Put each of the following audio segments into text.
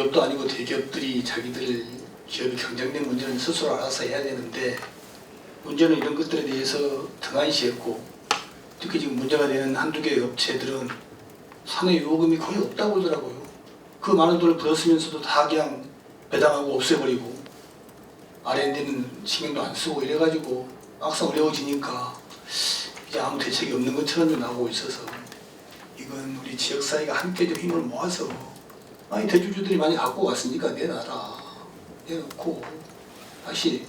중소기업도 아니고 대기업들이 자기들 기업이 경쟁력 문제는 스스로 알아서 해야 되는데 문제는 이런 것들에 대해서 등한시했고 특히 지금 문제가 되는 한두 개의 업체들은 사내 요금이 거의 없다고 그러더라고요. 그 많은 돈을 들었으면서도 다 그냥 배당하고 없애버리고 R&D는 신경도 안 쓰고 이래가지고 막상 어려워지니까 이제 아무 대책이 없는 것처럼 좀 나오고 있어서 이건 우리 지역사회가 함께 좀 힘을 모아서 아니 대주주들이 많이 갖고 왔으니까 내놔라. 내놓고 다시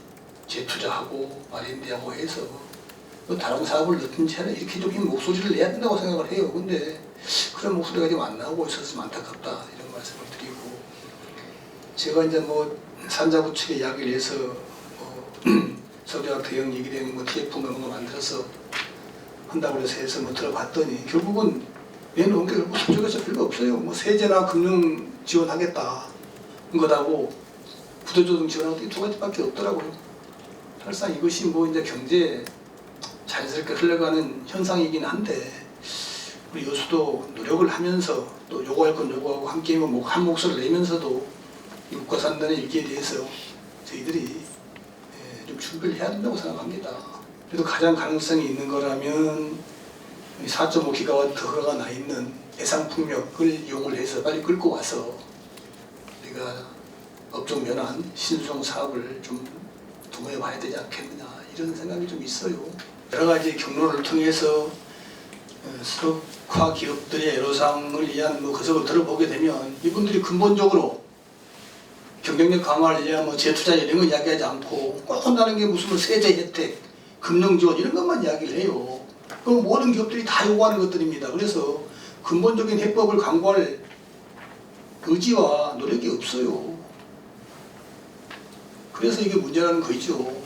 재투자하고 R&D하고 해서 뭐 다른 사업을 넣든지 하는 이렇게 좀힘 목소리를 내야 된다고 생각을 해요. 근데 그런 목소리가 지금 안 나오고 있어서 좀 안타깝다. 이런 말씀을 드리고 제가 이제 뭐 산자부 측에 이야기를 해서 뭐 서대학 대형 얘기되는 뭐 TF 뭐 이런 거 만들어서 한다고 해서 해서 뭐 들어봤더니 결국은 내놓은 게 결국 서쪽에서 별로 없어요. 뭐 세제나 금융 지원하겠다 것하고 부도조정 지원하고 이두 가지밖에 없더라고요. 사실상 이것이 뭐 이제 경제 자연스럽게 흘러가는 현상이긴 한데 우리 여수도 노력을 하면서 또 요구할 건 요구하고 함께 뭐 목- 한 목소리를 내면서도 이 국가 산다는 일기에 대해서 저희들이 예, 좀 준비를 해야 된다고 생각합니다. 그래도 가장 가능성이 있는 거라면 4.5기가와트 허가가 나 있는 해상풍력을 이용을 해서 빨리 끌고 와서 우리가 업종 면한 신수종 사업을 좀 도모해 봐야 되지 않겠느냐 이런 생각이 좀 있어요. 여러 가지 경로를 통해서 어, 수력화 기업들의 애로사항을 위한 뭐 거석을 들어보게 되면 이분들이 근본적으로 경쟁력 강화를 위한 뭐 재투자 이런 거 이야기하지 않고 꼭 한다는 게 무슨 뭐 세제 혜택, 금융 지원 이런 것만 이야기를 해요. 그 모든 기업들이 다 요구하는 것들입니다. 그래서 근본적인 해법을 강구할 의지와 노력이 없어요. 그래서 이게 문제라는 거죠.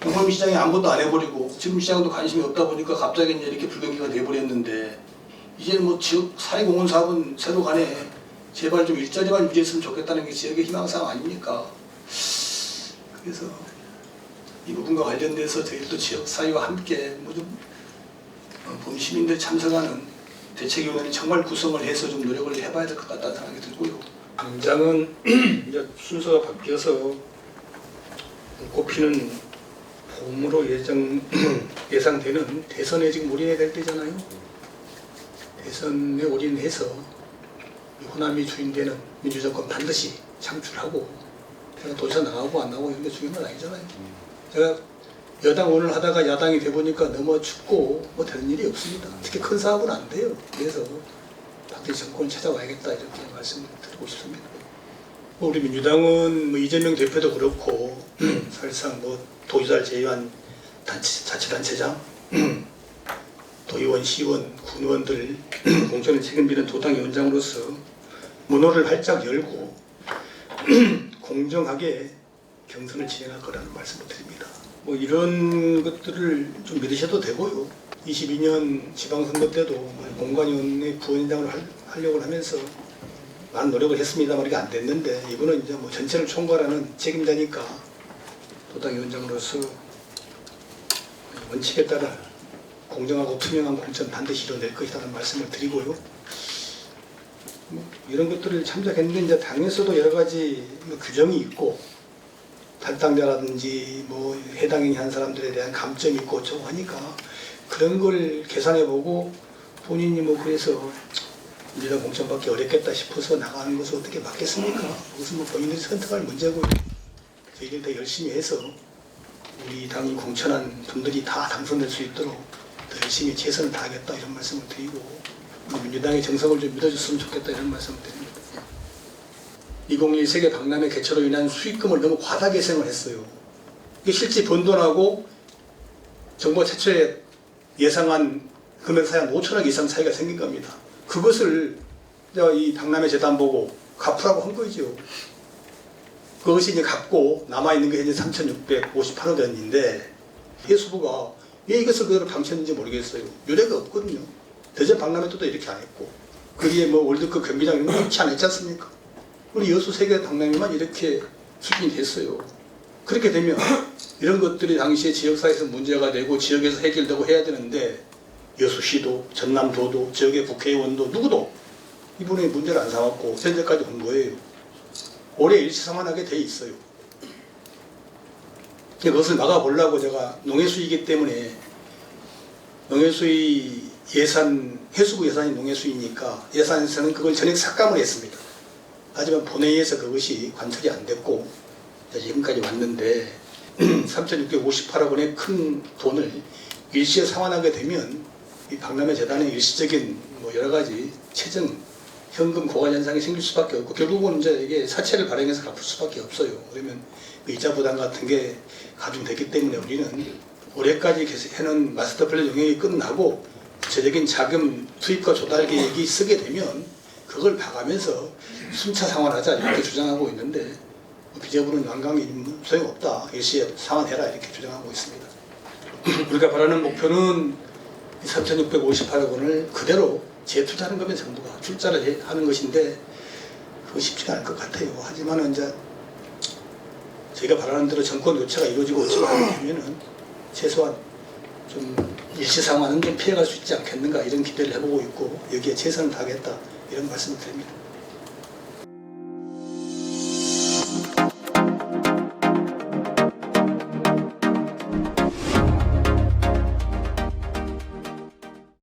공범 시장에 아무것도 안 해버리고 지금 시장도 관심이 없다 보니까 갑자기 이제 이렇게 불경기가 돼버렸는데 이제는 뭐 지역 사회공헌 사업은 새로 가네 제발 좀 일자리만 유지했으면 좋겠다는 게 지역의 희망사항 아닙니까? 그래서 이 부분과 관련돼서 저희도 지역 사회와 함께 뭐좀 어, 본 시민들 참석하는 대책위원회를 정말 구성을 해서 좀 노력을 해봐야 될 것 같다는 생각이 들고요. 당장은 이제 순서가 바뀌어서 꼽히는 봄으로 예정 예상되는 대선에 지금 올인해야 될 때잖아요. 대선에 올인해서 이 호남이 주인되는 민주정권 반드시 창출하고 제가 도시에 나가고 안 나가고 이런 게 중요한 건 아니잖아요. 제가 여당 오늘 하다가 야당이 돼보니까 너무 춥고 뭐 되는 일이 없습니다. 특히 큰 사업은 안 돼요. 그래서 반드시 정권을 찾아와야겠다 이렇게 말씀을 드리고 싶습니다. 뭐 우리 민주당은 뭐 이재명 대표도 그렇고 사실상 뭐 도지사를 제외한 단체, 자치단체장, 도의원, 시의원, 군의원들 공천을 책임지는 도당 위원장으로서 문호를 활짝 열고 공정하게 경선을 진행할 거라는 말씀을 드립니다. 뭐 이런 것들을 좀 믿으셔도 되고요. 22년 지방선거 때도 공관위원회 부위원장을 할- 하려고 하면서 많은 노력을 했습니다만 이게 안 됐는데 이분은 이제 뭐 전체를 총괄하는 책임자니까 도당 위원장으로서 원칙에 따라 공정하고 투명한 공천 반드시 이뤄낼 것이라는 말씀을 드리고요. 뭐 이런 것들을 참작했는데 이제 당에서도 여러 가지 뭐 규정이 있고 탈당자라든지 뭐 해당인이 한 사람들에 대한 감점이 있고 어쩌고 하니까 그런 걸 계산해보고 본인이 뭐 그래서 민주당 공천 받기 어렵겠다 싶어서 나가는 것을 어떻게 막겠습니까? 그것은 뭐 본인들이 선택할 문제고 저희들이 더 열심히 해서 우리 당이 공천한 분들이 다 당선될 수 있도록 더 열심히 최선을 다하겠다 이런 말씀을 드리고 민주당의 정성을 좀 믿어줬으면 좋겠다 이런 말씀을 드립니다. 2021 세계 박람회 개최로 인한 수익금을 너무 과다 계산을 했어요. 이게 실제 번 돈하고 정부가 최초에 예상한 금액 사이 한 5천억 이상 차이가 생긴 겁니다. 그것을 이 박람회 재단 보고 갚으라고 한 거죠. 그것이 이제 갚고 남아있는 게 현재 3,658억 원인데 해수부가 왜 이것을 그대로 방치했는지 모르겠어요. 유례가 없거든요. 대전 박람회 때도 이렇게 안 했고 거기에 뭐 월드컵 경기장 이런 거안 했지 않습니까? 우리 여수 세계 박람회만 이렇게 수준이 됐어요. 그렇게 되면 이런 것들이 당시에 지역사회에서 문제가 되고 지역에서 해결되고 해야 되는데 여수시도 전남도도 지역의 국회의원도 누구도 이분의 문제를 안 삼았고 현재까지 온 거예요. 올해 일시 상환하게 돼 있어요. 그것을 막아보려고 제가 농해수이기 때문에 농해수의 예산, 해수부 예산이 농해수이니까 예산에서는 그걸 전액 삭감을 했습니다. 하지만 본회의에서 그것이 관철이 안 됐고 지금까지 왔는데 3,658억 원의 큰 돈을 일시에 상환하게 되면 이 박람회 재단의 일시적인 뭐 여러 가지 최저 현금 고갈 현상이 생길 수밖에 없고 결국은 이제 이게 사채를 발행해서 갚을 수밖에 없어요. 그러면 그 이자 부담 같은 게 가중되기 때문에 우리는 올해까지 계속 해놓은 마스터 플랜 용역이 끝나고 구체적인 자금 투입과 조달 계획이 쓰게 되면 그걸 봐가면서 순차 상환하자 이렇게 주장하고 있는데 완강히 뭐 소용없다 일시에 상환해라 이렇게 주장하고 있습니다. 우리가 바라는 목표는 3,658억 원을 그대로 재투자하는 거면 정부가 출자를 해- 하는 것인데 그거 쉽지가 않을 것 같아요. 하지만 이제 저희가 바라는 대로 정권 교체가 이루어지고 어찌 되면은 최소한 좀 일시 상황은 좀 피해갈 수 있지 않겠는가 이런 기대를 해보고 있고 여기에 최선을 다하겠다 이런 말씀을 드립니다.